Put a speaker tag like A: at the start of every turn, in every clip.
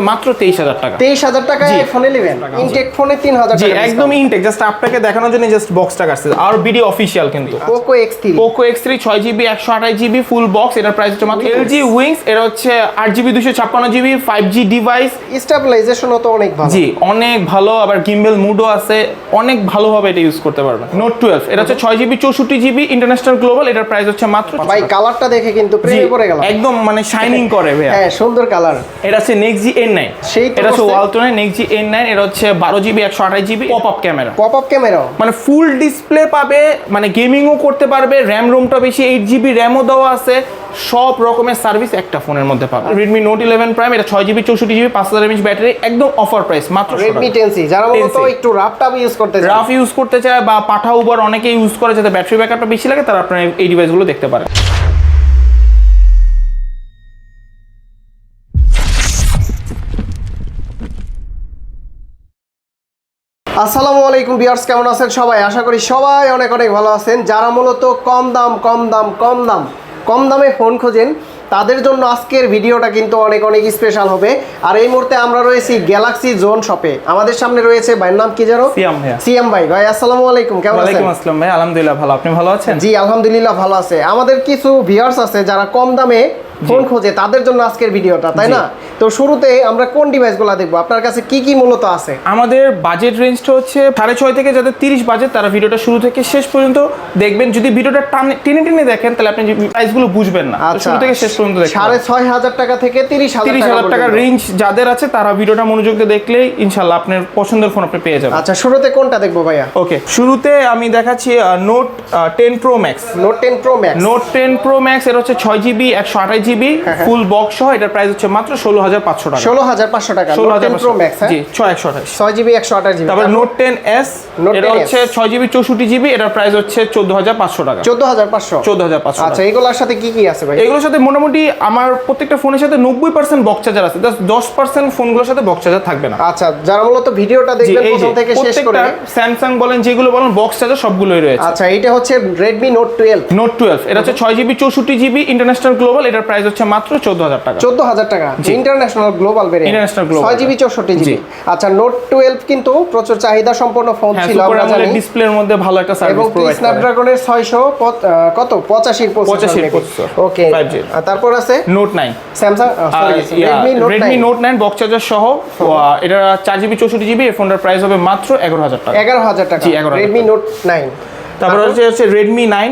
A: মাত্র তেইশ হাজার টাকা।
B: তেইশ হাজার টাকায়। আইফোন ইলেভেন ইনটেক ফোনে তিন হাজার
A: জি
B: টাকা
A: একদম ইনটেক জাস্ট আপনাকে দেখানোর জন্য জাস্ট বক্সটা কাটছে। আর বিডি অফিসিয়াল কিন্তু।
B: Poco X three
A: Poco X three ছয় জিবি একশো আঠাশ জিবি ফুল বক্স এটার প্রাইস হচ্ছে মাত্র এলজি উইংস এটা হচ্ছে আট জিবি দুশো ছাপ্পান্ন জিবি ফাইভ জি ডিভাইস
B: স্টেবিলাইজেশনও তো অনেক ভালো।
A: জি অনেক ভালো আবার গিম্বেল মুডও আছে। অনেক ভালোভাবে এটা ইউজ করতে পারবেন। নোট টুয়েলভ এটা হচ্ছে ছয় জিবি চৌষট্টি জিবি ইন্টারন্যাশনাল গ্লোবাল এটার প্রাইস হচ্ছে মাত্র
B: ভাই কালারটা দেখে কিন্তু প্রেমে পড়ে গেলাম।
A: একদম মানে শাইনিং করে
B: হ্যাঁ সুন্দর কালার
A: এটা হচ্ছে নেক্সট জি এন নাইন এটা হচ্ছে। ওয়ালটনের নেক্সট এন নাইন এটা হচ্ছে বারো জিবি একশো আঠাশ GB pop up camera
B: pop up ক্যামেরাও
A: মানে ফুল ডিসপ্লে পাবে মানে গেমিংও করতে পারবে র্যাম রোমটা বেশি এইট জিবি র্যামও দেওয়া আছে সব রকমের সার্ভিস একটা ফোনের মধ্যে পাবে। রেডমি নোট ইলেভেন প্রাইম এটা ছয় জিবি চৌষট্টি জিবি পাঁচ হাজার এমএচ ব্যাটারি একদম অফার প্রাইস মাত্র
B: রেডমি টেন সি যারা মূলত একটু রাফ টাফ ইউজ করতে চায়।
A: রাফ ইউজ করতে চায় বা পাঠা উবার অনেকে ইউজ করে যাতে ব্যাটারি ব্যাকআপটা বেশি লাগে তারা আপনার এই ডিভাইসগুলো দেখতে পারেন।
B: আসসালামু আলাইকুম বিয়ার্স কেমন আছেন সবাই? আশা করি সবাই অনেক অনেক ভালো আছেন। যারা মূলত কম দাম কম দাম কম দাম কম দামে ফোন খোঁজেন তাদের জন্য আজকের ভিডিওটা কিন্তু অনেক অনেক স্পেশাল হবে। আর এই মুহূর্তে আমরা রয়েছি গ্যালাক্সি জোন শপে আমাদের সামনে রয়েছে ভাইয়ের নাম কি জানো
A: সিয়াম
B: সিএম ভাই। ভাই আসসালামু আলাইকুম কেমন আছেন?
A: ওয়ালাইকুম আসসালাম ভাই আলহামদুলিল্লাহ ভালো। আপনি ভালো আছেন?
B: জি আলহামদুলিল্লাহ ভালো আছে। আমাদের কিছু ভিউয়ার্স আছে যারা কম দামে ফোন খোঁজে তাদের জন্য আজকের ভিডিওটা তাই না? তো শুরুতে আমরা কোন ডিভাইসগুলো দেখব? আপনার কাছে কি কি মূলত আছে?
A: আমাদের বাজেট রেঞ্জটা হচ্ছে সাড়ে ছয় থেকে যাদের তিরিশ বাজেট তারা ভিডিওটা শুরু থেকে শেষ পর্যন্ত দেখবেন। যদি ভিডিওটা টানে- টেনে টেনে দেখেন তাহলে আপনি প্রাইসগুলো বুঝবেন না।
B: আচ্ছা।
A: শুরু থেকে শেষ পর্যন্ত
B: সাড়ে ছয় হাজার টাকা থেকে তিরিশ
A: তিরিশ হাজার টাকার রেঞ্জ যাদের আছে তারা ভিডিওটা মনোযোগ দিয়ে দেখলেই ইনশাল্লাহ আপনার পছন্দের ফোন আপনি পেয়ে যাবেন।
B: আচ্ছা শুরুতে কোনটা দেখব ভাইয়া?
A: ওকে শুরুতে আমি দেখাচ্ছি note ten pro max
B: note ten pro max
A: note ten pro max এর হচ্ছে ছয় জিবি একশো আঠাশ জিবি
B: হ্যাঁ, হ্যাঁ।
A: ফুল বক্স সহ এটার প্রাইস হচ্ছে মাত্র ষোলো হাজার পাঁচশো টাকা।
B: ষোলো হাজার পাঁচশো টাকা
A: ষোলো
B: নোট
A: হাজার
B: প্রো ম্যাক্স
A: জি ছয় একশো আঠাশ।
B: ছয় জিবি একশো আঠাশ জিবি।
A: তারপর নোট টেন এস
B: Note
A: এটা হচ্ছে ছয় জিবি চৌষট্টি জিবি এটার প্রাইস হচ্ছে চোদ্দ হাজার পাঁচশো টাকা।
B: চোদ্দ হাজার পাঁচশো।
A: চোদ্দ হাজার পাঁচশো
B: আচ্ছা এগুলোর সাথে কি কি আছে ভাই?
A: এগুলোর সাথে মোটামুটি আমার প্রত্যেকটা ফোনের সাথে নব্বই পার্সেন্ট বক্স চার্জার আছে। দশ পার্সেন্ট ফোনগুলোর সাথে বক্স চার্জার থাকবে না।
B: আচ্ছা যারা মূলত ভিডিওটা দেখবেন প্রথম থেকে শেষ করে।
A: স্যামসাং বলেন যেগুলো বলেন বক্স চার্জার সবগুলোই রয়েছে।
B: আচ্ছা এটা হচ্ছে Redmi note twelve
A: note twelve এটা হচ্ছে ছয় জিবি চৌষট্টি জিবি ইন্টারন্যাশনাল গ্লোবাল এটার প্রাইস হচ্ছে মাত্র চোদ্দ হাজার টাকা।
B: চোদ্দ হাজার টাকা ইন্টারন্যাশনাল গ্লোবাল। ছয় জিবি চৌষট্টি জিবি।
A: জি।
B: আচ্ছা নোট টুয়েলভ কিন্তু প্রচুর চাহিদা সম্পন্ন ফোন
A: হ্যাঁ
B: ছিল আমরা জানি।
A: ডিসপ্লের মধ্যে ভালো একটা সার্ভিস প্রোভাইড করে।
B: স্ন্যাপড্রাগনের ছয়শো কত? পঁচাশির
A: 85 এর processor।
B: ওকে
A: 5G
B: তারপর আছে?
A: Note nine
B: Samsung Redmi note
A: Redmi note nine box charger সহ এটা চার জিবি চৌষট্টি জিবি এই ফোনটার প্রাইস হবে মাত্র এগারো হাজার টাকা।
B: এগারো হাজার টাকা।
A: জি, 11,000
B: রেডমি নোট নাইন
A: তারপর হচ্ছে হচ্ছে রেডমি নাইন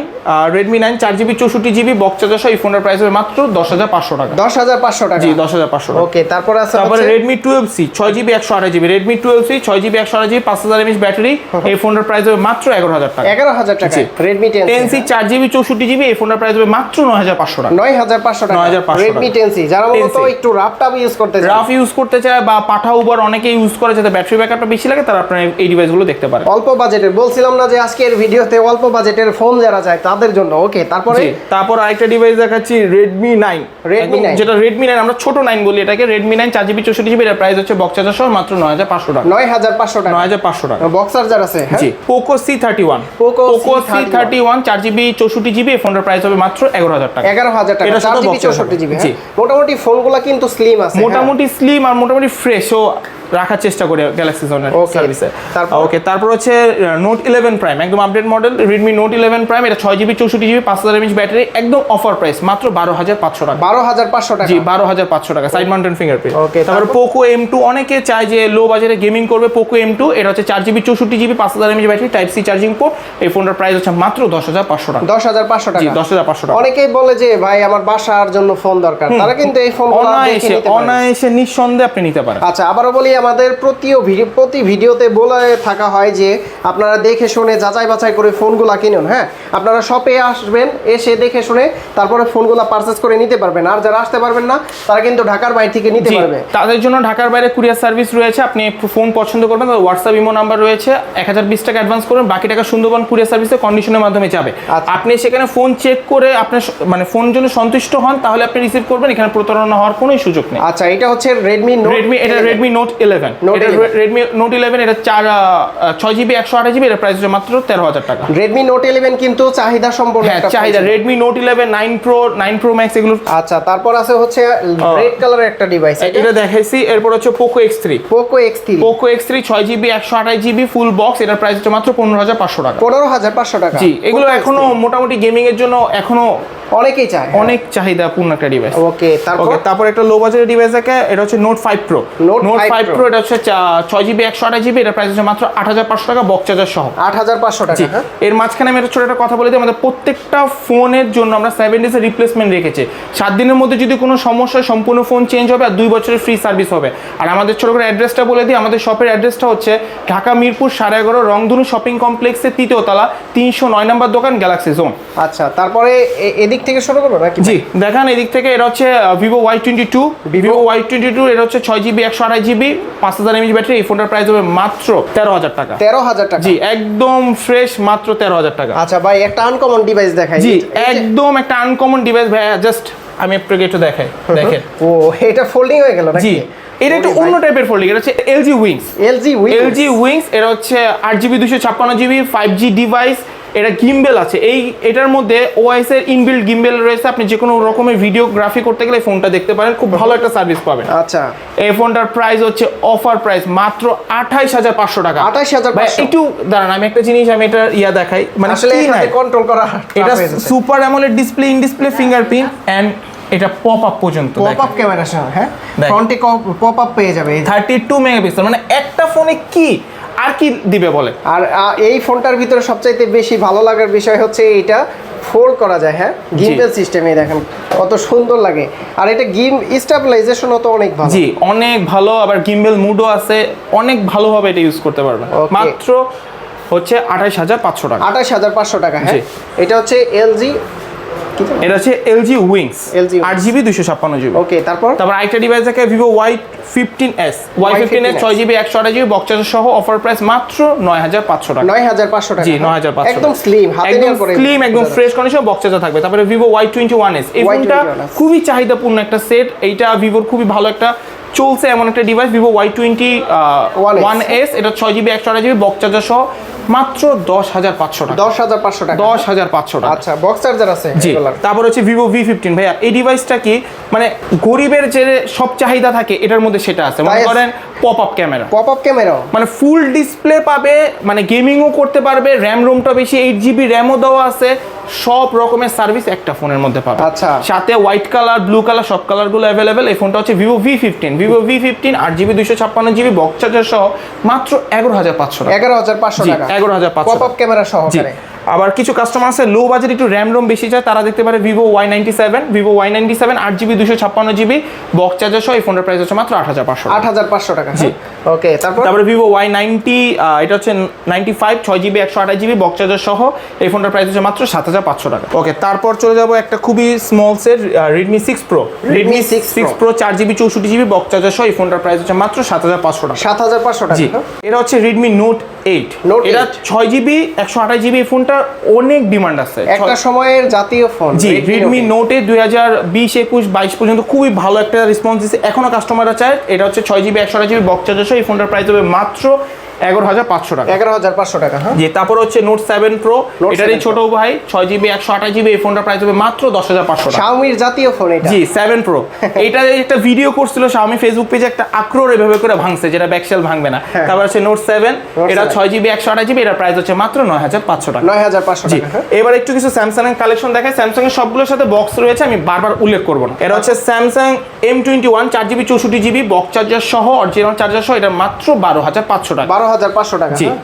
A: রেডমি নাইন চার জিবি চৌষট্টি জিবি বক্স চার্জার সহ এই ফোনের প্রাইস হবে মাত্র দশ হাজার পাঁচশো টাকা।
B: দশ হাজার পাঁচশো টাকা?
A: জি দশ হাজার পাঁচশো
B: ওকে তারপর আছে
A: তারপরে রেডমি টুয়েলভ সি ছয় জিবি একশো আঠাশ জিবি। রেডমি টুয়েলভ সি ছয় জিবি একশো আঠাশ জিবি পাঁচ হাজার এমএচ ব্যাটারি। এই ফোনের প্রাইস হবে মাত্র এগারো হাজার টাকা।
B: এগারো হাজার টাকা। রেডমি টেন
A: সি চার জিবি চৌষট্টি জিবি এই ফোনের প্রাইস হবে মাত্র নয় হাজার পাঁচশো টাকা।
B: নয় হাজার পাঁচশো টাকা।
A: 9,500
B: রেডমি টেন সি যারা মূলত
A: 10C
B: একটু রাফ টাফ ইউজ করতে চায়।
A: রাফ ইউজ করতে চায় বা পাঠা উবার অনেকে ইউজ করে যাতে ব্যাটারি ব্যাকআপটা বেশি লাগে তারা আপনার এই ডিভাইসগুলো দেখতে পারে।
B: অল্প বাজেটের বলছিলাম না যে আজকের ভিডিওতে অল্প বাজেটের ফোন যারা চায় তাদের জন্য। ওকে তারপরে?
A: তারপর আরেকটা ডিভাইস দেখাচ্ছি রেডমি নাইন
B: Redmi 9
A: যেটা রেডমি নাইন আমরা ছোট নাইন বলি এটাকে। রেডমি নাইন চার জিবি চৌষট্টি জিবি এটার প্রাইস হচ্ছে বক্স চার্জার সহ মাত্র নয় হাজার পাঁচশো টাকা।
B: নয় হাজার পাঁচশো টাকা।
A: নয় হাজার পাঁচশো টাকা।
B: বক্সার যার আছে হ্যাঁ?
A: জি Poco C thirty one
B: Poco
A: Poco C
B: C31
A: thirty one চার জিবি চৌষট্টি জিবি এই ফোনটার প্রাইস হবে মাত্র এগারো হাজার টাকা।
B: এগারো হাজার টাকা
A: এটার
B: চার
A: সাথে
B: জিবি
A: boxer
B: চৌষট্টি জিবি
A: জি।
B: মোটামুটি ফোনগুলো কিন্তু স্লিম আছে হ্যাঁ।
A: মোটামুটি স্লিম আর মোটামুটি ফ্রেশও রাখার চেষ্টা করি গ্যালাক্সি জোনের সার্ভিসে? ওকে তারপর? হচ্ছে নোট ইলেভেন প্রাইম একদম update model Redmi note eleven prime এটা ছয় জিবি চৌষট্টি জিবি পাঁচ হাজার এমএচ ব্যাটারি একদম অফার প্রাইস মাত্র বারো হাজার পাঁচশো টাকা।
B: বারো হাজার পাঁচশো টাকা?
A: জি বারো হাজার পাঁচশো টাকা সাইড মাউন্টেন ফিঙ্গারপ্রিন্ট
B: Okay,
A: তারপর? পোকো এম টু অনেকে চায় যে লো বাজারে গেমিং করবে পোকো এম টু এটা হচ্ছে চার জিবি চৌষট্টি জিবি পাঁচ হাজার mAh battery type C charging port এই ফোনটার প্রাইস হচ্ছে মাত্র দশ হাজার পাঁচশো টাকা।
B: দশ হাজার পাঁচশো
A: জি
B: টাকা।
A: দশ হাজার পাঁচশো টাকা।
B: অনেকেই বলে যে ভাই আমার বাসার জন্য ফোন দরকার। তারা কিন্তু এই ফোন
A: অনায়াসে অনায়াসে নিঃসন্দেহে আপনি নিতে পারেন।
B: আচ্ছা আবারও বলি আমাদের ভিডিও প্রতি ভিডিওতে বলে থাকা হয় যে আপনারা দেখে শুনে যাচাই বাছাই করে ফোনগুলো কিনুন হ্যাঁ? আপনারা শপে আসবেন এসে দেখে শুনে তারপরে ফোনগুলো পারচেস করে নিতে পারবেন। আর যারা আসতে পারবেন না তারা কিন্তু ঢাকার বাইরে থেকে নিতে পারবে।
A: তাদের জন্য ঢাকার বাইরে কুরিয়ার সার্ভিস রয়েছে। আপনি ফোন পছন্দ করবেন তাহলে হোয়াটসঅ্যাপ ইমো নাম্বার রয়েছে। এক হাজার বিশ টাকা অ্যাডভান্স করবেন বাকি টাকা সুন্দরবন কুরিয়ার সার্ভিসে কন্ডিশনের মাধ্যমে যাবে।
B: আচ্ছা।
A: আপনি সেখানে ফোন চেক করে আপনার মানে ফোন জন্য সন্তুষ্ট হন তাহলে আপনি রিসিভ করবেন। এখানে প্রতারণা হওয়ার কোনো সুযোগ নেই।
B: আচ্ছা এটা হচ্ছে রেডমি নোট
A: রেডমি এটা রেডমি নোট ইলেভেন এটা রেডমি নোট ইলেভেন এটা চার ছয় জিবি একশো আঠাশ জিবি এটার প্রাইস মাত্র তেরো হাজার টাকা।
B: রেডমি নোট ইলেভেন কিন্তু চাহিদা সম্পন্ন
A: হ্যাঁ চাহিদা। Redmi note eleven nine pro nine pro max এগুলো
B: আচ্ছা তারপর আছে হচ্ছে রেড কালারের একটা ডিভাইস
A: এটা? দেখাইছি এরপর হচ্ছে Poco X three
B: Poco X three
A: Poco X three ছয় জিবি একশো আঠাশ জিবি ফুল বক্স এটার প্রাইস হচ্ছে মাত্র পনেরো হাজার পাঁচশো টাকা।
B: পনেরো হাজার পাঁচশো টাকা।
A: জি এগুলো এখনও মোটামুটি গেমিং এর জন্য এখনও
B: X3 অনেকেই চায়
A: অনেক চাহিদাপূর্ণ একটা ডিভাইস
B: ওকে তারপর?
A: তারপর একটা লো বাজেটের ডিভাইস দেখে এটা হচ্ছে note five pro note five
B: Pro।
A: Pro এটা হচ্ছে ছয় জিবি একশো আঠাশ জিবি এটা প্রাইস হচ্ছে মাত্র আট হাজার পাঁচশো টাকা বক্স চার্জার সহ।
B: আট হাজার পাঁচশো টাকা হ্যাঁ?
A: এর মাঝখানে আমি একটা ছোট একটা কথা বলে দিই আমাদের প্রত্যেকটা ফোনের জন্য আমরা সেভেন ডেজের রিপ্লেসমেন্ট রেখেছি। সাত দিনের মধ্যে যদি কোনো সমস্যা সম্পূর্ণ ফোন চেঞ্জ হবে আর দুই বছরের ফ্রি সার্ভিস হবে। আর আমাদের ছোট করে অ্যাড্রেসটা বলে দিই আমাদের শপের অ্যাড্রেসটা হচ্ছে ঢাকা মিরপুর সাড়ে এগারো রংধনু শপিং কমপ্লেক্সের তৃতীয় তলা তিনশো নয় নম্বর দোকান গ্যালাক্সি জোন
B: আচ্ছা তারপরে এদিক থেকে শুরু করব নাকি?
A: জি দেখান এদিক থেকে এটা হচ্ছে Vivo Y twenty two Vivo Y twenty two এটা হচ্ছে ছয় জিবি একশো আড়াই জিবি পাঁচ হাজার এমএচ ব্যাটারি এই ফোনটার প্রাইস হবে মাত্র তেরো হাজার টাকা।
B: তেরো হাজার টাকা?
A: জি একদম ফ্রেশ মাত্র তেরো হাজার টাকা।
B: আচ্ছা ভাই একটা আনকমন ডিভাইস দেখাই
A: জি একদম একটা আনকমন ডিভাইস ভাইয়া জাস্ট আমি আপনাকে একটু দেখাই দেখেন।
B: ও এটা ফোল্ডিং হয়ে গেল
A: জি এটা একটু অন্য টাইপের ফোল্ডিং এটা হচ্ছে LG Wings
B: LG
A: LG Wings এটা হচ্ছে আট জিবি দুশো ছাপ্পান্ন জিবি ফাইভ জি ডিভাইস এটা গিম্বেল আছে। এই এটার মধ্যে ওআইএস এর ইনবিল্ড গিম্বেল রয়েছে। আপনি যে কোনো রকমের ভিডিওগ্রাফি করতে গেলে ফোনটা দেখতে পারেন। খুব ভালো একটা সার্ভিস পাবেন।
B: আচ্ছা।
A: এই ফোনটার প্রাইস হচ্ছে অফার প্রাইস মাত্র আঠাইশ হাজার পাঁচশো টাকা।
B: 28,500
A: ভাই, একটু দাঁড়ান আমি একটা জিনিস আমি এটা ইয়া দেখাই। মানে
B: আসলে কন্ট্রোল করা
A: এটা super AMOLED display in display fingerprint and এটা পপ আপ পর্যন্ত
B: পপ আপ ক্যামেরা সহ হ্যাঁ। ফ্রন্টে পপ আপ পেয়ে যাবে। এই যে।
A: থার্টি টু মেগাপিক্সেল মানে একটা ফোনে কি? আর কি দিবে বলে?
B: আর এই ফোনটার ভিতরে সবচাইতে বেশি ভালো লাগার বিষয় হচ্ছে এইটা ফোল্ড করা যায় হ্যাঁ? গিম্বেল সিস্টেমে দেখেন কত সুন্দর লাগে। আর এটা গিম স্টেবিলাইজেশনও তো অনেক ভালো।
A: জি অনেক ভালো আবার গিম্বেল মুডও আছে অনেক ভালোভাবে এটা ইউজ করতে পারবেন মাত্র হচ্ছে আঠাইশ হাজার পাঁচশো টাকা।
B: আঠাশ হাজার পাঁচশো টাকা হ্যাঁ? এটা হচ্ছে এলজি
A: এটা হচ্ছে এলজি উইংস আট জিবি দুশো ছাপ্পান্ন জিবি
B: ওকে তারপর?
A: তারপর আরেকটা ডিভাইস দেখে Vivo Y fifteen S Y fifteen S ছয় জিবি একশো আঠাশ জিবি বক্সার সহ অফার প্রাইস মাত্র নয় হাজার পাঁচশো টাকা।
B: নয় হাজার পাঁচশো টাকা।
A: জি? নয় হাজার পাঁচশো
B: একদম স্লিম
A: একদম স্লিম একদম ফ্রেশ কন্ডিশন বক্স চার্জার থাকবে। তারপরে Vivo Y twenty one S এই ফোনটা
B: Y21s
A: খুবই চাহিদাপূর্ণ একটা সেট এইটা ভিভোর খুবই ভালো একটা চলছে এমন একটা device Vivo Y twenty one S এটা ছয় জিবি একশো আঠাশ জিবি বক্স চার্জার সহ মাত্র দশ হাজার পাঁচশো টাকা।
B: দশ হাজার পাঁচশো টাকা।
A: দশ হাজার পাঁচশো টাকা।
B: আচ্ছা বক্স চার্জার আছে
A: জি তারপর হচ্ছে ভিভো ভি ফিফটিন ভাইয়া এই ডিভাইসটা কি মানে গরিবের যে সব চাহিদা থাকে এটার মধ্যে সেটা আছে। মনে করেন pop up camera
B: pop up camera
A: মানে ফুল ডিসপ্লে পাবে মানে গেমিংও করতে পারবে র্যাম রোমটা বেশি এইট জিবি র্যামও দেওয়া আছে সব রকমের সার্ভিস একটা ফোনের মধ্যে পাবে।
B: আচ্ছা।
A: সাথে হোয়াইট কালার ব্লু কালার সব কালারগুলো অ্যাভেলেবেল এই ফোনটা হচ্ছে Vivo V fifteen Vivo V fifteen আট জিবি দুশো ছাপ্পান্ন জিবি বক্স চার্জার সহ মাত্র এগারো হাজার পাঁচশো টাকা।
B: এগারো হাজার পাঁচশো
A: 11,500
B: পপ আপ ক্যামেরা সহকারে।
A: আবার কিছু কাস্টমার আছে লো বাজেট একটু র্যাম রোম বেশি চায় তারা দেখতে পারে Vivo Y ninety seven Vivo Y ninety seven আট জিবি দুশো ছাপ্পান্ন জিবি বক্স চার্জার সহ এই ফোনের প্রাইস হচ্ছে মাত্র আট হাজার পাঁচশো
B: আট হাজার পাঁচশো টাকা
A: জি।
B: ওকে তারপর?
A: তারপরে ভিভো ওয়াই নাইনটি এটা হচ্ছে নাইনটি ফাইভ ছয় জিবি একশো আঠাশ জিবি বক্স চার্জার সহ এই ফোনটার প্রাইস হচ্ছে মাত্র সাত হাজার পাঁচশো টাকা। ওকে তারপর চলে যাব একটা খুবই small set Redmi six pro Redmi
B: 6
A: six six pro চার জিবি চৌষট্টি জিবি বক্স চার্জার সহ এই ফোনটার প্রাইস হচ্ছে মাত্র সাত হাজার পাঁচশো টাকা।
B: সাত হাজার পাঁচশো টাকা। হ্যাঁ?
A: এটা হচ্ছে রেডমি নোট এইট
B: Note
A: এটা
B: 8
A: ছয় জিবি একশো আঠাশ জিবি এই ফোনটার অনেক ডিমান্ড আছে।
B: একটা সময়ের জাতীয় ফোন
A: জি রেডমি নোটে দুই হাজার বিশ একুশ বাইশ পর্যন্ত খুবই ভালো একটা রেসপন্স দিচ্ছে এখনও কাস্টমাররা চায় এটা হচ্ছে ছয় জিবি একশো আঠাশ জিবি বক্স চার্জার এই ফোনটার প্রাইস হবে মাত্র এগারো হাজার পাঁচশো টাকা।
B: এগারো হাজার পাঁচশো টাকা হ্যাঁ।
A: জি তারপর হচ্ছে নোট সেভেন প্রো এটারই ছোট ভাই ছয় জিবি একশো আঠাশ জিবি এই ফোনটার প্রাইস হবে মাত্র দশ হাজার পাঁচশো
B: শাওমির জাতীয় ফোন এটা।
A: জি সেভেন প্রো এটা একটা ভিডিও করছিল Xiaomi ফেসবুক পেজে একটা আক্রোর এভাবে করে ভাঙছে যেটা ব্যাকশেল ভাঙবে না।
B: হ্যাঁ।
A: তারপর হচ্ছে নোট সেভেন এটা
B: 7
A: ছয় জিবি একশো আঠাশ জিবি এটার প্রাইস হচ্ছে মাত্র নয় হাজার পাঁচশো টাকা।
B: নয় হাজার পাঁচশো
A: জি
B: টাকা হ্যাঁ।
A: এবার একটু কিছু স্যামসাং এর কালেকশন দেখায় স্যামসাং এর সবগুলোর সাথে বক্স রয়েছে আমি বারবার উল্লেখ করব না। এটা হচ্ছে স্যামসাং এম টোয়েন্টি ওয়ান চার জিবি চৌষট্টি জিবি বক্স চার্জার সহ অরিজিনাল চার্জার সহ এটা মাত্র বারো হাজার পাঁচশো টাকা।
B: বারো হাজার পাঁচশো টাকা
A: জি
B: হ্যাঁ?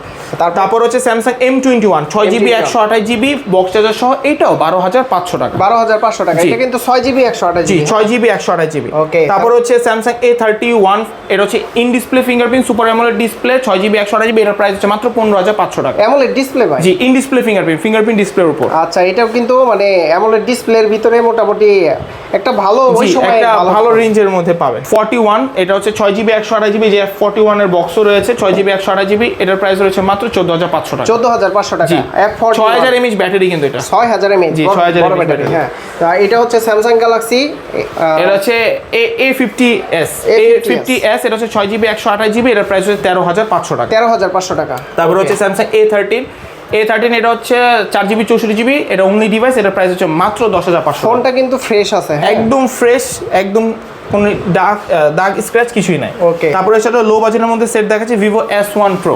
B: তারপর
A: হচ্ছে স্যামসাং এম টোয়েন্টি ওয়ান ছয় জিবি
B: M21
A: একশো আঠাশ জিবি বক্স চার্জার সহ এটাও বারো হাজার পাঁচশো টাকা।
B: বারো হাজার পাঁচশো টাকা। এটা কিন্তু ছয় জিবি একশো আঠাশ
A: জি ছয় জিবি একশো আঠাশ জিবি
B: Okay,
A: তারপর হচ্ছে স্যামসাং এ থার্টি ওয়ান এটা হচ্ছে in display fingerprint super AMOLED display ছয় জিবি একশো আঠাশ জিবি এটার প্রাইস হচ্ছে মাত্র পনেরো হাজার পাঁচশো টাকা।
B: অ্যামোলেড ডিসপ্লে ভাই?
A: জি ইন ডিসপ্লে ফিঙ্গারপ্রিন্ট ফিঙ্গারপ্রিন্ট ডিসপ্লের উপর।
B: আচ্ছা এটাও কিন্তু মানে অ্যামোলেড ডিসপ্লের ভিতরে মোটামুটি একটা ভালো ওই সময়
A: একটা ভালো রেঞ্জের মধ্যে পাবেন। ফর্টি ওয়ান এটা হচ্ছে ছয় জিবি একশো আঠাশ জিবি যে ফর্টি ওয়ানের বক্সও রয়েছে ছয় জিবি একশো আঠাশ জিবি এটার প্রাইস রয়েছে মাত্র চোদ্দ হাজার পাঁচশো টাকা।
B: চোদ্দ হাজার পাঁচশো টাকা। ফোরটি
A: ছয় হাজার এমএইচ ব্যাটারি কিন্তু এটা।
B: ছয় হাজার এমএইচ।
A: জি, 6000
B: বড়
A: mAh
B: ব্যাটারি। হ্যাঁ। তা এটা হচ্ছে স্যামসাং গ্যালাক্সি
A: এটা হচ্ছে A A fifty S A
B: A50s
A: fifty S এটা হচ্ছে ছয় জিবি একশো আঠাশ জিবি এটার প্রাইস হচ্ছে তেরো হাজার পাঁচশো টাকা।
B: তেরো হাজার পাঁচশো টাকা।
A: তারপর হচ্ছে Samsung A thirteen A thirteen এটা হচ্ছে চার জিবি চৌষট্টি জিবি এটা অনলি ডিভাইস এটার প্রাইস হচ্ছে মাত্র দশ হাজার পাঁচশো
B: ফোনটা কিন্তু ফ্রেশ আছে হ্যাঁ।
A: একদম ফ্রেশ একদম কোনো দাগ দাগ স্ক্র্যাচ কিছুই নাই।
B: ওকে
A: তারপরে সেটা লো বাজেটের মধ্যে সেট দেখাচ্ছে Vivo S one pro.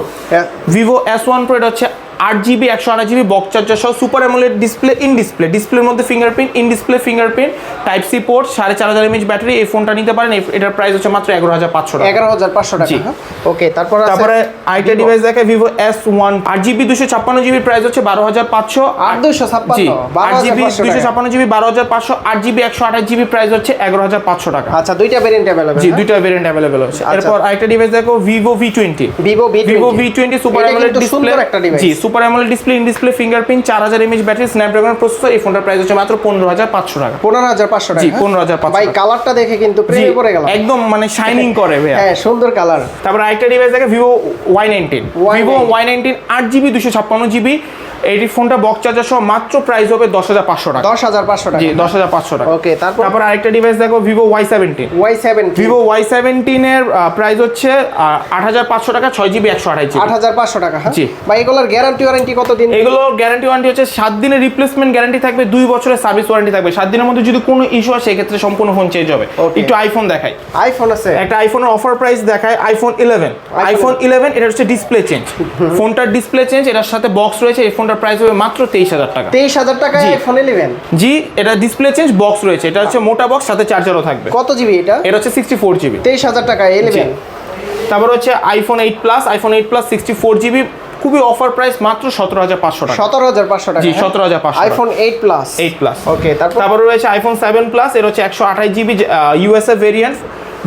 A: Vivo S one pro এটা হচ্ছে আট জিবি একশো আঠাশ জিবি বক্স চার্জার সহ super AMOLED display in display ডিসপ্লের মধ্যে fingerprint in display fingerprint type C port সাড়ে চার হাজার এমএইচ ব্যাটারি এই ফোনটা নিতে পারেন। এটার প্রাইস হচ্ছে মাত্র এগারো হাজার পাঁচশো টাকা।
B: এগারো হাজার পাঁচশো টাকা ওকে তারপর
A: তারপরে আইটা ডিভাইস দেখে ভিভো এস ওয়ান আট জিবি দুশো ছাপ্পান্ন প্রাইস হচ্ছে বারো হাজার পাঁচশো।
B: আট দুশো ছাপ্পান্ন
A: আট জিবি দুশো ছাপ্পান্ন জিবি বারো হাজার পাঁচশো। আট জিবি একশো আঠাশ জিবি প্রাইস হচ্ছে এগারো হাজার পাঁচশো টাকা।
B: আচ্ছা দুইটা ভেরিয়েন্ট অ্যাভেলেবল
A: জি দুইটা ভেরিয়েন্ট অ্যাভেলেবল আছে। এরপর আরেকটা ডিভাইস দেখো Vivo V twenty
B: Vivo V
A: Vivo V twenty super AMOLED display
B: একটা device
A: G super AMOLED display in display fingerprint চার হাজার এমএইচ ব্যাটারি স্ন্যাপড্রাগন প্রসেসর এই ফোনটার প্রাইস হচ্ছে মাত্র পনেরো হাজার পাঁচশো টাকা।
B: পনেরো হাজার পাঁচশো টাকা হ্যাঁ?
A: 15,500
B: ভাই কালারটা দেখে কিন্তু প্রেমে পড়ে গেলাম।
A: একদম মানে শাইনিং করে
B: হ্যাঁ সুন্দর কালার
A: তারপর আরেকটা ডিভাইস দেখে Vivo Y nineteen
B: Y19
A: Vivo Y nineteen আট জিবি দুশো ছাপ্পান্ন জিবি এই ফোনটা বক্স চার্জার সহ মাত্র প্রাইস হবে দশ হাজার পাঁচশো টাকা।
B: দশ হাজার পাঁচশো টাকা।
A: জি দশ হাজার পাঁচশো টাকা।
B: ওকে তারপর?
A: তারপর আরেকটা ডিভাইস দেখো Vivo Y seventeen
B: Y seven
A: Vivo Y সেভেন্টিনের price হচ্ছে আট হাজার পাঁচশো টাকা ছয় জিবি একশো আঠাশ
B: আট হাজার পাঁচশো টাকা হ্যাঁ?
A: জি।
B: ভাই এগুলোর গ্যারান্টি ওয়ারেন্টি কত দিন
A: এগুলো গ্যারান্টি ওয়ারেন্টি হচ্ছে সাত দিনের রিপ্লেসমেন্ট গ্যারান্টি থাকবে দুই বছরের সার্ভিস ওয়ারেন্টি থাকবে। সাত দিনের মধ্যে যদি কোনো ইস্যু হয় সেক্ষেত্রে সম্পূর্ণ ফোন চেঞ্জ হবে. একটু আইফোন দেখাই।
B: আইফোন আছে।
A: একটা আইফোনের অফার প্রাইস দেখায় আইফোন ইলেভেন আইফোন ইলেভেন এটা হচ্ছে ডিসপ্লে চেঞ্জ ফোনটার ডিসপ্লে চেঞ্জ এটার সাথে বক্স রয়েছে এই ফোনটার প্রাইস হবে মাত্র তেইশ হাজার টাকা।
B: তেইশ হাজার টাকা। আইফোন ইলেভেন
A: জি এটা ডিসপ্লে চেঞ্জ বক্স রয়েছে। এটা হচ্ছে মোটা বক্স সাথে চার্জারও থাকবে।
B: কত জিবি এটা?
A: এটা হচ্ছে সিক্সটি ফোর জিবি
B: তেইশ হাজার টাকা ইলেভেন
A: তারপর হচ্ছে iPhone eight plus iPhone eight plus sixty four GB খুবই অফার প্রাইস মাত্র সতেরো হাজার পাঁচশো টাকা।
B: সতেরো হাজার পাঁচশো টাকা
A: জি, 17,500
B: iPhone eight plus
A: eight plus
B: okay তারপর?
A: তারপরে রয়েছে আইফোন সেভেন প্লাস এর হচ্ছে একশো আঠাশ জিবি ইউএসএ ভেরিয়েন্ট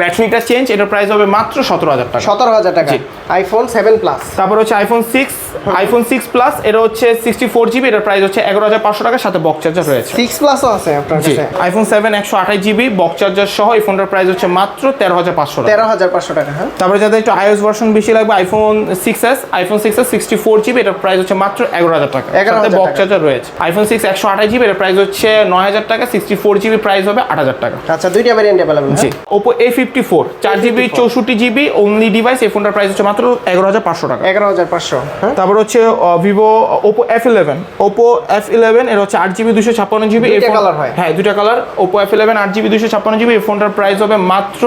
A: ব্যাটারিটা চেঞ্জ এটার প্রাইস হবে মাত্র সতেরো হাজার টাকা।
B: সতেরো হাজার টাকা। আইফোন সেভেন প্লাস
A: তারপর হচ্ছে iPhone six iPhone six plus এটা হচ্ছে সিক্সটি ফোর জিবি এটার প্রাইস হচ্ছে এগারো হাজার পাঁচশো টাকা সাথে বক্স চার্জার রয়েছে।
B: সিক্স প্লাসও আছে আপনার কাছে?
A: আইফোন সেভেন একশো আঠাশ জিবি বক্স চার্জার সহ এই ফোনটার প্রাইস হচ্ছে মাত্র তেরো হাজার পাঁচশো টাকা।
B: তেরো হাজার পাঁচশো টাকা হ্যাঁ।
A: তারপরে যাদের একটু আইওএস ভার্সন বেশি লাগবে iPhone six S iPhone six S sixty four GB এটার প্রাইস হচ্ছে মাত্র এগারো হাজার টাকা।
B: এগারো
A: হাজার বক্স চার্জার রয়েছে। আইফোন সিক্স একশো আঠাশ জিবি এটার প্রাইস হচ্ছে নয় হাজার টাকা সিক্সটি ফোর জিবি প্রাইস হবে আট হাজার টাকা।
B: আচ্ছা দুইটা ভ্যারিয়েন্ট অ্যাভেলেবল
A: জি ওপো এ ফিফটি ফোর চার জিবি চৌষট্টি জিবি অনলি ডিভাইস এই ফোনটার প্রাইস হচ্ছে মাত্র এগারো হাজার পাঁচশো টাকা
B: এগারো হাজার পাঁচশো হ্যাঁ
A: তারপর হচ্ছে Vivo Oppo F eleven Oppo F eleven এর হচ্ছে আট জিবি দুশো ছাপ্পান্ন জিবি
B: colour হয়।
A: হ্যাঁ দুটা কালার ওপো এফ ইলেভেন আট জিবি দুশো ছাপ্পান্ন জিবি এই ফোনটার প্রাইস হবে মাত্র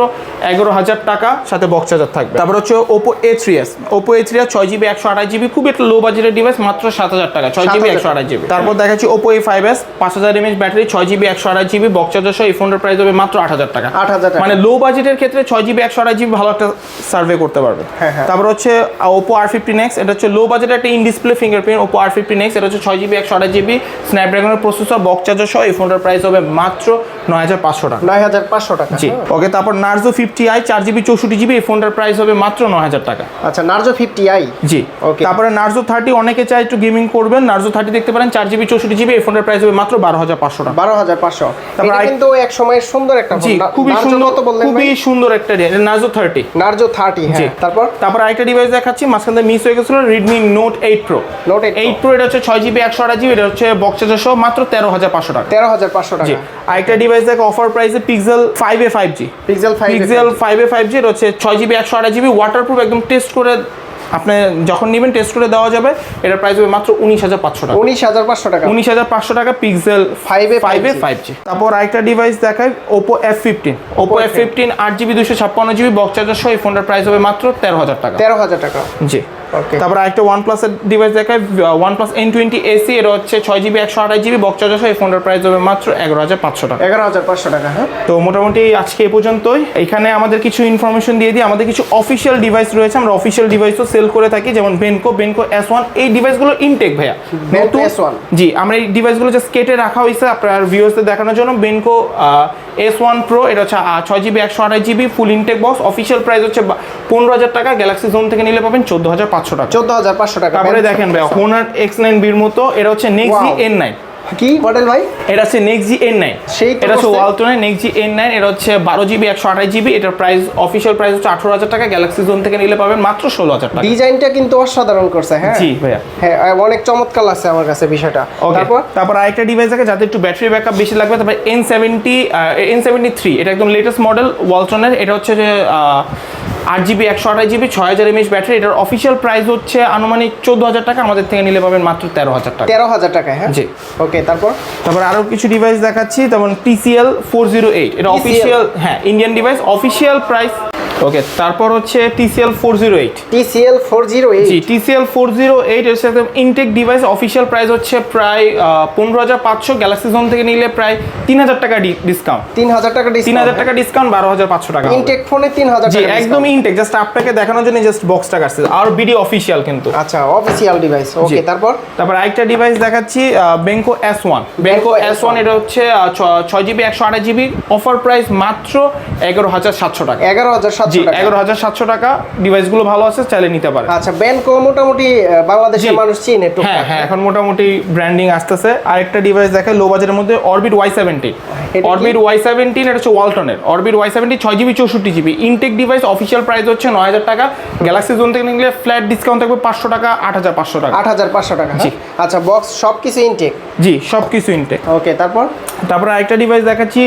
A: এগারো হাজার টাকা সাথে বক্স চার্জার থাকবে তারপর হচ্ছে Oppo A three S Oppo A three S ছয় জিবি একশো আঠাশ জিবি খুব একটা লো বাজেটের ডিভাইস মাত্র সাত হাজার টাকা ছয় জিবি
B: 7,000
A: একশো আঠাশ জিবি তারপর দেখাচ্ছি ওপো এ ফাইভ এস পাঁচ হাজার এমএচ ব্যাটারি ছয় জিবি একশো আঠাশ জিবি বক্স চার্জার সহ এই ফোনটার প্রাইস হবে মাত্র আট হাজার টাকা
B: 8,000 টাকা।
A: মানে লো বাজেটের ক্ষেত্রে ছয় জিবি একশো আঠাশ জিবি ভালো একটা সার্ভে করতে পারবে।
B: হ্যাঁ, হ্যাঁ।
A: তারপর হচ্ছে ওপো আর ফিফটিন এক্স এটা হচ্ছে লো বাজেট একটা in display fingerprint Oppo R fifteen X এটা হচ্ছে ছয় জিবি একশো আঠাশ জিবি স্ন্যাপড্রাগনের প্রসেসর বক্স চার্জার সহ এই ফোনটার প্রাইস হবে মাত্র নয় হাজার পাঁচশো টাকা।
B: নয় হাজার পাঁচশো টাকা
A: জি।
B: হ্যাঁ।
A: ওকে তারপর নার্জো ফিফটি আই চার জিবি চৌষট্টি জিবি এই ফোনটার প্রাইস হবে মাত্র নয় হাজার টাকা।
B: আচ্ছা নার্জো ফিফটি আই
A: জি।
B: ওকে
A: তারপরে নার্জো থার্টি অনেকে চায় একটু গেমিং করবেন। নার্জো থার্টি দেখতে পারেন চার জিবি চৌষট্টি জিবি এই ফোনের প্রাইস হবে মাত্র বারো হাজার পাঁচশো টাকা।
B: বারো হাজার পাঁচশো।
A: তারপর
B: কিন্তু এক সময়ের সুন্দর একটা
A: জি খুবই সুন্দর খুবই সুন্দর একটা নার্জো থার্টি
B: নার্জো থার্টি হ্যাঁ। তারপর?
A: তারপর আরেকটা ডিভাইস দেখাচ্ছি মাঝখানে মিস হয়ে গেছিল Redmi Note eight pro
B: note
A: eight pro এটা হচ্ছে ছয় জিবি একশো আট জিবি এটা হচ্ছে বক্সে সহ মাত্র তেরো হাজার পাঁচশো টাকা।
B: তেরো হাজার পাঁচশো টাকা।
A: আরেকটা ডিভাইস দেখো অফার প্রাইসে Pixel five A five G
B: Pixel five
A: Pixel five A five G এটা হচ্ছে ছয় জিবি একশো আট জিবি ওয়াটার প্রুফ একদম টেস্ট করে আপনি যখন নেবেন টেস্ট করে দেওয়া যাবে। এটার প্রাইস হবে মাত্র উনিশ হাজার পাঁচশো টাকা।
B: উনিশ হাজার পাঁচশো টাকা।
A: উনিশ হাজার পাঁচশো টাকা Pixel
B: 5A
A: five A
B: 5G
A: five G তারপর আরেকটা ডিভাইস দেখায় Oppo F fifteen Oppo F fifteen আট জিবি দুশো ছাপ্পান্ন জিবি বক্স চার্জার সহ এই ফোনটার প্রাইস হবে মাত্র তেরো হাজার টাকা।
B: তেরো হাজার টাকা।
A: জি। তারপর আরেকটা ওয়ান প্লাসের ডিভাইস দেখায় one plus N twenty SE এটা হচ্ছে ছয় জিবি একশো আঠাশ জিবি বক্স চার্জার এই ফোনটার প্রাইস হবে মাত্র এগারো হাজার পাঁচশো টাকা।
B: এগারো হাজার পাঁচশো টাকা হ্যাঁ?
A: তো মোটামুটি আজকে এ পর্যন্তই। এখানে আমাদের কিছু ইনফরমেশন দিয়ে দিই। আমাদের কিছু অফিসিয়াল ডিভাইস রয়েছে। আমরা অফিসিয়াল ডিভাইসও সেল করে থাকি যেমন বেনকো বেনকো এস ওয়ান এই ডিভাইসগুলো ইনটেক ভাইয়া।
B: Benko S1
A: জি আমরা এই ডিভাইসগুলো জাস্ট কেটে রাখা হয়েছে আপনার ভিউয়ার্সদের দেখানোর জন্য। বেনকো এস ওয়ান প্রো এটা হচ্ছে ছয় জিবি একশো আঠাশ GB full intact box official price হচ্ছে পনেরো হাজার টাকা। গ্যালাক্সি জোন থেকে নিলে পাবেন চোদ্দ হাজার পাঁচশো টাকা।
B: চোদ্দ হাজার পাঁচশো টাকা।
A: তারপরে দেখেন ভাই হোনার এক্স নাইন বির মতো এটা হচ্ছে নেক্সি এন নাইন
B: কি মডেল ভাই?
A: এটা হচ্ছে নেক্সট জি এন নাইন
B: সেই
A: এটা হচ্ছে। ওয়ালটনের নেক্সট জি এন নাইন এটা হচ্ছে বারো জিবি একশো আঠাশ জিবি এটার প্রাইস অফিসিয়াল প্রাইস হচ্ছে আঠারো হাজার টাকা। গ্যালাক্সি জোন থেকে নিলে পাবেন মাত্র ষোলো হাজার টাকা।
B: ডিজাইনটা কিন্তু অসাধারণ করছে হ্যাঁ?
A: জি ভাইয়া।
B: হ্যাঁ অনেক চমৎকার লাগছে আমার কাছে বিষয়টা। তারপর?
A: তারপর আরেকটা ডিভাইস আছে যাতে একটু ব্যাটারি ব্যাকআপ বেশি লাগবে। তারপর N seventy N seventy three এটা একদম লেটেস্ট মডেল ওয়ালটনের এটা হচ্ছে যে আট জিবি একশো আঠাশ জিবি ছয় হাজার এমএস ব্যাটারি। এটার অফিসিয়াল প্রাইস হচ্ছে আনুমানিক চোদ্দ হাজার টাকা। আমাদের থেকে নিলে পাবেন মাত্র তেরো হাজার টাকা।
B: তেরো হাজার টাকা হ্যাঁ?
A: জি।
B: ওকে তারপর?
A: তারপর আরও কিছু ডিভাইস দেখাচ্ছি যেমন টিসিএল ফোর জিরো এইট এটা অফিসিয়াল হ্যাঁ Indian device official price okay তারপর হচ্ছে eight
B: TCL four zero
A: G zero eight এর সাথে ইনটেক ডিভাইস অফিশিয়াল প্রাইস হচ্ছে প্রায় পনেরো হাজার পাঁচশো গ্যালাক্সি জোন থেকে নিলে প্রায় তিন হাজার টাকা ডিসকাউন্ট
B: তিন হাজার টাকা
A: তিন হাজার টাকা ডিসকাউন্ট বারো হাজার পাঁচশো টাকা
B: ইনটেক ফোনে তিন হাজার
A: জি
B: টাকা
A: একদম ইনটেক জাস্ট আপনাকে দেখানোর জন্য জাস্ট বক্সটা কাটছে। আর বিডি অফিশিয়াল কিন্তু।
B: আচ্ছা অফিসিয়াল ডিভাইস ওকে তারপর?
A: তারপর আরেকটা ডিভাইস দেখাচ্ছি Benco S one Benco S one এটা হচ্ছে আহ, ছ- ছয় জিবি একশো আঠাশ জিবি অফার প্রাইস মাত্র এগারো হাজার সাতশো টাকা।
B: এগারো হাজার
A: জি এগারো হাজার সাতশো টাকা। ডিভাইসগুলো ভালো আছে চাইলে নিতে পারে
B: আচ্ছা ব্যানকো মোটামুটি বাংলাদেশের মানুষ চিনে
A: হ্যাঁ হ্যাঁ এখন মোটামুটি ব্র্যান্ডিং আসতেছে। আরেকটা ডিভাইস দেখে লো বাজারের মধ্যে অরবিট ওয়াই সেভেন্টিন
B: এটা
A: অরবিট ওয়াই সেভেন্টিন এটা হচ্ছে ওয়ালটনের অরবিট ওয়াই সেভেন্টিন ছয় জিবি চৌষট্টি GB intact device official price হচ্ছে নয় হাজার টাকা। গ্যালাক্সি জোন থেকে নিলে ফ্ল্যাট ডিসকাউন্ট থাকবে পাঁচশো টাকা আট হাজার পাঁচশো টাকা।
B: আট হাজার পাঁচশো টাকা হ্যাঁ?
A: জি।
B: আচ্ছা বক্স সব কিছু ইনটেক
A: জি সব কিছু ইনটেক
B: ওকে তারপর?
A: তারপরে আরেকটা ডিভাইস দেখাচ্ছি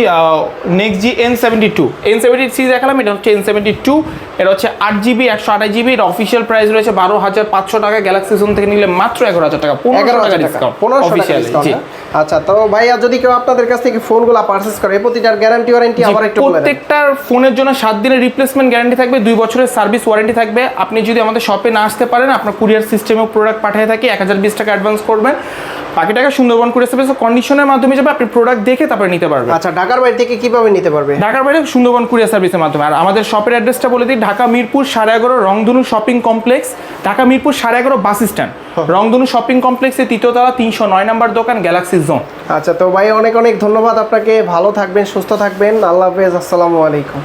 A: NexG N seventy two N seventy three দেখালাম এটা হচ্ছে এন সেভেন্টি টু এর হচ্ছে আট জিবি একশো আঠাশ জিবি এর অফিসিয়াল প্রাইস রয়েছে বারো হাজার পাঁচশো টাকা গ্যালাক্সি জোন থেকে নিলে মাত্র এগারো হাজার টাকা পনেরো টাকা ডিসকাউন্ট
B: টাকা
A: অফিসিয়ালি জি।
B: আচ্ছা তো ভাইয়া যদি কেউ আপনাদের কাছ থেকে ফোনগুলো পারচেস করে প্রতিটার গ্যারান্টি ওয়ারেন্টি আবার একটু বলে
A: প্রত্যেকটার ফোনের জন্য সাত দিনের রিপ্লেসমেন্ট গ্যারান্টি থাকবে দুই বছরের সার্ভিস ওয়ারেন্টি থাকবে। আপনি যদি আমাদের শপে না আসতে পারেন আপনার কুরিয়ার সিস্টেমেও প্রোডাক্ট পাঠিয়ে থাকি এক হাজার বিশ টাকা অ্যাডভান্স করবেন। বাকি টাকা সুন্দরবন কুরিয়ার সার্ভিস কন্ডিশনের মাধ্যমে যাবে আপনি প্রোডাক্ট দেখে তারপরে নিতে পারবেন।
B: আচ্ছা ঢাকার বাইরে থেকে কীভাবে নিতে পারবে?
A: ঢাকার বাইরে সুন্দরবন কুরিয়ার সার্ভিসের মাধ্যমে। আর আমাদের শপের অ্যাড্রেসটা বলে দিই ঢাকা মিরপুর সাড়ে এগারো রংধনু শপিং কমপ্লেক্স ঢাকা মিরপুর সাড়ে এগারো বাস স্ট্যান্ড রংধনু শপিং কমপ্লেক্সের তৃতীয়তলা তিনশো নয় নম্বর দোকান গ্যালাক্সি জোন
B: আচ্ছা তো ভাই অনেক অনেক ধন্যবাদ আপনাকে। ভালো থাকবেন, সুস্থ থাকবেন। আল্লাহ হাফেজ, আসসালামু আলাইকুম।